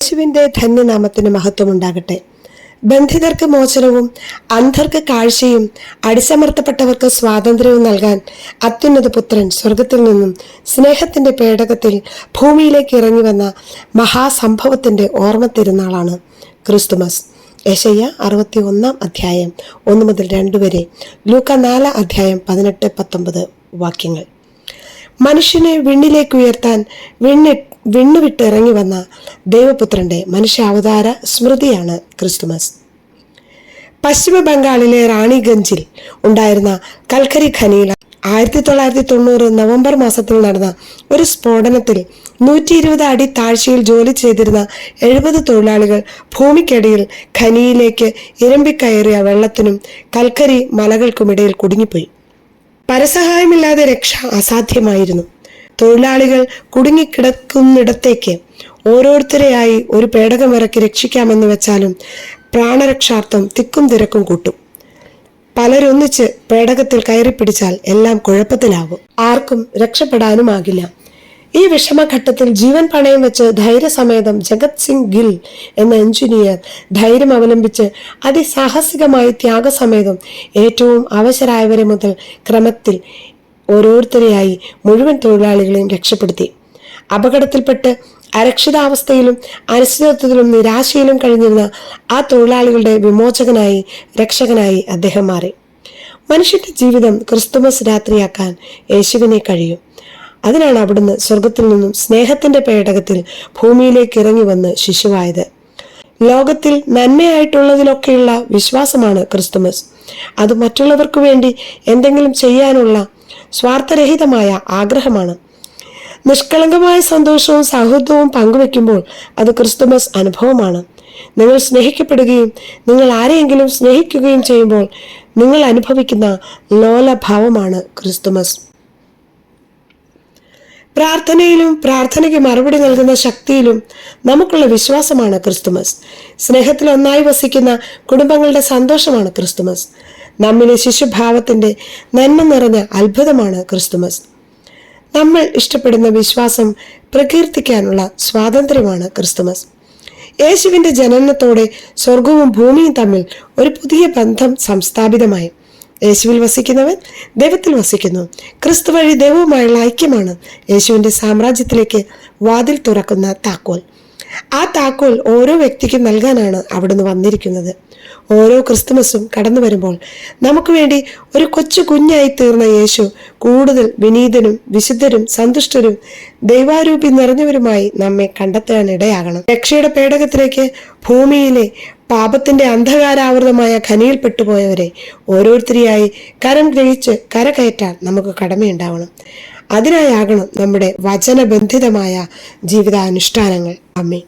യേശുവിന്റെ ധന്യനാമത്തിന് മഹത്വമുണ്ടാകട്ടെ. ബന്ധിതർക്ക് മോചനവും അന്ധർക്ക് കാഴ്ചയും അടിച്ചമർത്തപ്പെട്ടവർക്ക് സ്വാതന്ത്ര്യവും നൽകാൻ അത്യുന്നത പുത്രൻ സ്വർഗത്തിൽ നിന്നും സ്നേഹത്തിന്റെ പേടകത്തിൽ ഭൂമിയിലേക്ക് ഇറങ്ങി വന്ന മഹാസംഭവത്തിന്റെ ഓർമ്മ തിരുനാളാണ് ക്രിസ്തുമസ്. യശയ്യ അറുപത്തി ഒന്നാം അധ്യായം ഒന്ന് മുതൽ രണ്ട് വരെ. ലൂക്ക നാല് അധ്യായം പതിനെട്ട് പത്തൊമ്പത് വാക്യങ്ങൾ. മനുഷ്യനെ വിണ്ണിലേക്ക് ഉയർത്താൻ വിണ്ണി വിണ്ണുവിട്ട് ഇറങ്ങി വന്ന ദേവപുത്രന്റെ മനുഷ്യാവതാര സ്മൃതിയാണ് ക്രിസ്തുമസ്. പശ്ചിമ ബംഗാളിലെ റാണിഗഞ്ചിൽ ഉണ്ടായിരുന്ന കൽക്കരി ഖനിയിൽ ആയിരത്തി തൊള്ളായിരത്തി തൊണ്ണൂറ് നവംബർ മാസത്തിൽ നടന്ന ഒരു സ്ഫോടനത്തിൽ നൂറ്റി ഇരുപത് അടി താഴ്ചയിൽ ജോലി ചെയ്തിരുന്ന എഴുപത് തൊഴിലാളികൾ ഭൂമിക്കടിയിൽ ഖനിയിലേക്ക് ഇരമ്പിക്കയറിയ വെള്ളത്തിനും കൽക്കരി മലകൾക്കുമിടയിൽ കുടുങ്ങിപ്പോയി. പരസഹായമില്ലാതെ രക്ഷ അസാധ്യമായിരുന്നു. തൊഴിലാളികൾ കുടുങ്ങിക്കിടക്കുന്നിടത്തേക്ക് ഓരോരുത്തരെയായി ഒരു പേടകം ഇറക്കി രക്ഷിക്കാമെന്ന് വെച്ചാലും പ്രാണരക്ഷാർത്ഥം തിക്കും തിരക്കും കൂട്ടും. പലരൊന്നിച്ച് പേടകത്തിൽ കയറി പിടിച്ചാൽ എല്ലാം കുഴപ്പത്തിലാവും ആർക്കും രക്ഷപ്പെടാനുമാകില്ല ഈ വിഷമഘട്ടത്തിൽ ജീവൻ പണയം വെച്ച് ധൈര്യസമേതം ജഗത് സിംഗ് ഗിൽ എന്ന എഞ്ചിനീയർ ധൈര്യം അവലംബിച്ച് അതിസാഹസികമായി ത്യാഗസമേതം ഏറ്റവും അവശരായവരെ മുതൽ ക്രമത്തിൽ ഓരോരുത്തരെയായി മുഴുവൻ തൊഴിലാളികളെയും രക്ഷപ്പെടുത്തി. അപകടത്തിൽപ്പെട്ട് അരക്ഷിതാവസ്ഥയിലും അനിശ്ചിതത്വത്തിലും നിരാശയിലും കഴിഞ്ഞിരുന്ന ആ തൊഴിലാളികളുടെ വിമോചകനായി രക്ഷകനായി അദ്ദേഹം മാറി. മനുഷ്യന്റെ ജീവിതം ക്രിസ്തുമസ് രാത്രിയാക്കാൻ യേശുവിനെ കഴിയും. അതിനാണ് അവിടുന്ന് സ്വർഗത്തിൽ നിന്നും സ്നേഹത്തിന്റെ പേടകത്തിൽ ഭൂമിയിലേക്ക് ഇറങ്ങി വന്ന് ശിശുവായത്. ലോകത്തിൽ നന്മയായിട്ടുള്ളതിലൊക്കെയുള്ള വിശ്വാസമാണ് ക്രിസ്തുമസ്. അത് മറ്റുള്ളവർക്ക് വേണ്ടി എന്തെങ്കിലും ചെയ്യാനുള്ള സ്വാർത്ഥരഹിതമായ ആഗ്രഹമാണ്. നിഷ്കളങ്കമായ സന്തോഷവും സൗഹൃദവും പങ്കുവെക്കുമ്പോൾ അത് ക്രിസ്തുമസ് അനുഭവമാണ്. നിങ്ങൾ സ്നേഹിക്കപ്പെടുകയും നിങ്ങൾ ആരെയെങ്കിലും സ്നേഹിക്കുകയും ചെയ്യുമ്പോൾ നിങ്ങൾ അനുഭവിക്കുന്ന ലോലഭാവമാണ് ക്രിസ്തുമസ്. പ്രാർത്ഥനയിലും പ്രാർത്ഥനയ്ക്ക് മറുപടി നൽകുന്ന ശക്തിയിലും നമുക്കുള്ള വിശ്വാസമാണ് ക്രിസ്തുമസ്. സ്നേഹത്തിൽ ഒന്നായി വസിക്കുന്ന കുടുംബങ്ങളുടെ സന്തോഷമാണ് ക്രിസ്തുമസ്. നമ്മിലെ ശിശുഭാവത്തിന്റെ നന്മ നിറഞ്ഞ അത്ഭുതമാണ് ക്രിസ്തുമസ്. നമ്മൾ ഇഷ്ടപ്പെടുന്ന വിശ്വാസം പ്രകീർത്തിക്കാനുള്ള സ്വാതന്ത്ര്യമാണ് ക്രിസ്തുമസ്. യേശുവിന്റെ ജനനത്തോടെ സ്വർഗവും ഭൂമിയും തമ്മിൽ ഒരു പുതിയ ബന്ധം സംസ്ഥാപിതമായി. യേശുവിൽ വസിക്കുന്നവൻ ദൈവത്തിൽ വസിക്കുന്നു. ക്രിസ്തു വഴി ദൈവവുമായുള്ള ഐക്യമാണ് യേശുവിന്റെ സാമ്രാജ്യത്തിലേക്ക് വാതിൽ തുറക്കുന്ന താക്കോൽ. ആ താക്കോൽ ഓരോ വ്യക്തിക്കും നൽകാനാണ് അവിടുന്ന് വന്നിരിക്കുന്നത്. ഓരോ ക്രിസ്തുമസും കടന്നു വരുമ്പോൾ നമുക്ക് വേണ്ടി ഒരു കൊച്ചു കുഞ്ഞായി തീർന്ന യേശു കൂടുതൽ വിനീതനും വിശുദ്ധരും സന്തുഷ്ടരും ദൈവാരൂപി നിറഞ്ഞവരുമായി നമ്മെ കണ്ടെത്താനിടയാകണം രക്ഷയുടെ പേടകത്തിലേക്ക് ഭൂമിയിലെ പാപത്തിന്റെ അന്ധകാരാവൃതമായ ഖനിയിൽ പെട്ടുപോയവരെ ഓരോരുത്തരെയായി കരം ഗ്രഹിച്ച് കരകയറ്റാൻ നമുക്ക് കടമയുണ്ടാവണം. അതിനായാകണം നമ്മുടെ വചനബന്ധിതമായ ജീവിതാനുഷ്ഠാനങ്ങൾ. അമ്മേ